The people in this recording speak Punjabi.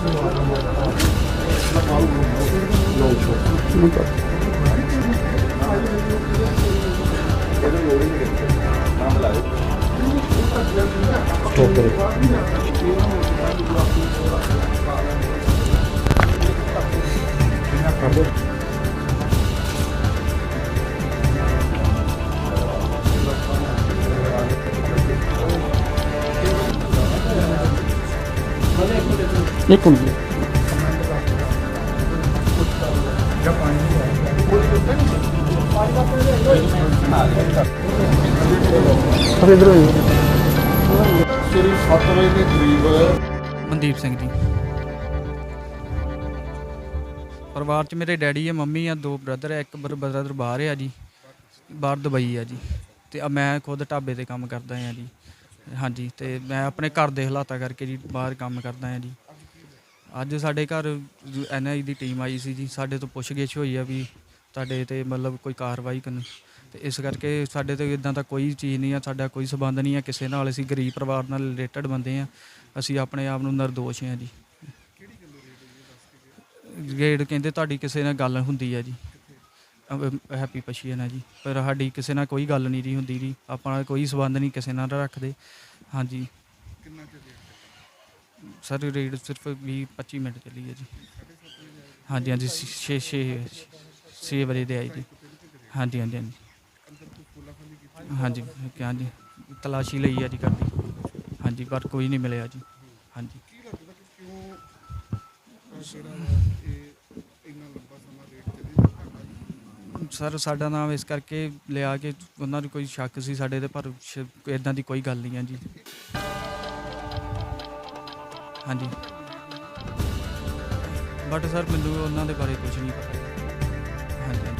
Çok. Şunu Thank you. ਇੱਕ ਮਿੰਟ। ਅਰੇ ਇਧਰ ਆਇਓ ਸਵੇਰੇ 7 ਵਜੇ ਦੇ ਕਰੀਬ ਮਨਦੀਪ ਸਿੰਘ ਜੀ। ਪਰਿਵਾਰ 'ਚ ਮੇਰੇ ਡੈਡੀ ਆ ਮੰਮੀ ਆ ਦੋ ਬ੍ਰਦਰ ਆ ਇੱਕ ਬ੍ਰਦਰ ਬਾਹਰ ਆ ਜੀ ਬਾਹਰ ਦੁਬਈ ਆ ਜੀ। ਤੇ ਮੈਂ ਖੁਦ ਢਾਬੇ ਤੇ ਕੰਮ ਕਰਦਾ ਆ ਜੀ। ਹਾਂਜੀ, ਤੇ ਮੈਂ ਆਪਣੇ ਘਰ ਦੇ ਹਾਲਾਤਾਂ ਕਰਕੇ ਜੀ ਬਾਹਰ ਕੰਮ ਕਰਦਾ ਆ ਜੀ। ਅੱਜ ਸਾਡੇ ਘਰ ਐਨਆਈ ਦੀ ਟੀਮ ਆਈ ਸੀ ਜੀ, ਸਾਡੇ ਤੋਂ ਪੁੱਛਗਿੱਛ ਹੋਈ ਆ ਵੀ ਤੁਹਾਡੇ ਤੇ ਮਤਲਬ ਕੋਈ ਕਾਰਵਾਈ ਕਰਨ। ਤੇ ਇਸ ਕਰਕੇ ਸਾਡੇ ਤੇ ਇਦਾਂ ਦਾ ਕੋਈ ਚੀਜ਼ ਨਹੀਂ ਆ, ਸਾਡਾ ਕੋਈ ਸਬੰਧ ਨਹੀਂ ਆ, ਕਿਸੇ ਨਾਲ ਅਸੀਂ ਗਰੀਬ ਪਰਿਵਾਰ ਨਾਲ ਰਿਲੇਟਡ ਬੰਦੇ ਆ, ਅਸੀਂ ਆਪਣੇ ਆਪ ਨੂੰ ਨਿਰਦੋਸ਼ ਆ ਜੀ। ਗੇੜ ਕਹਿੰਦੇ ਤੁਹਾਡੀ ਕਿਸੇ ਨਾਲ ਗੱਲ ਹੁੰਦੀ ਆ ਜੀ। ਅਹ ਹੈਪੀ ਪਸ਼ੀਨ ਆ ਜੀ। ਪਰ ਸਾਡੀ ਕਿਸੇ ਨਾਲ ਕੋਈ ਗੱਲ ਨਹੀਂ ਜੀ ਹੁੰਦੀ ਜੀ। ਆਪਣਾ ਕੋਈ ਸਬੰਧ ਨਹੀਂ ਕਿਸੇ ਨਾਲ ਰੱਖਦੇ। ਹਾਂਜੀ। ਸਰ ਰੇਡ ਸਿਰਫ 20 25 ਮਿੰਟ ਚੱਲੀ ਹੈ ਜੀ। ਹਾਂਜੀ ਹਾਂਜੀ 6 6 6 ਵਜੇ ਦੇ ਆਈ ਜੀ। ਹਾਂਜੀ ਹਾਂਜੀ ਹਾਂਜੀ। ਹਾਂਜੀ ਕਿਹਾ ਜੀ ਤਲਾਸ਼ੀ ਲਈ ਆ ਜੀ ਕਰਦੀ ਹਾਂਜੀ ਪਰ ਕੋਈ ਨਹੀਂ ਮਿਲਿਆ ਜੀ। ਹਾਂਜੀ। ਕੀ ਲੱਗਦਾ ਕਿ ਕਿਉਂ ਜਿਹੜਾ ਇਹ ਇੰਨਾ ਲੰਬਾ ਸਮਾਂ ਰੇਟ ਚੱਲੀ ਸਰ, ਸਾਡਾ ਨਾਮ ਇਸ ਕਰਕੇ ਲਿਆ ਕਿ ਉਹਨਾਂ ਨੂੰ ਕੋਈ ਸ਼ੱਕ ਸੀ ਸਾਡੇ ਤੇ, ਪਰ ਇਦਾਂ ਦੀ ਕੋਈ ਗੱਲ ਨਹੀਂ ਹੈ ਜੀ। ਹਾਂਜੀ। ਬਟ ਸਰ ਮੈਨੂੰ ਉਹਨਾਂ ਦੇ ਬਾਰੇ ਕੁਝ ਨਹੀਂ ਪਤਾ। ਹਾਂਜੀ।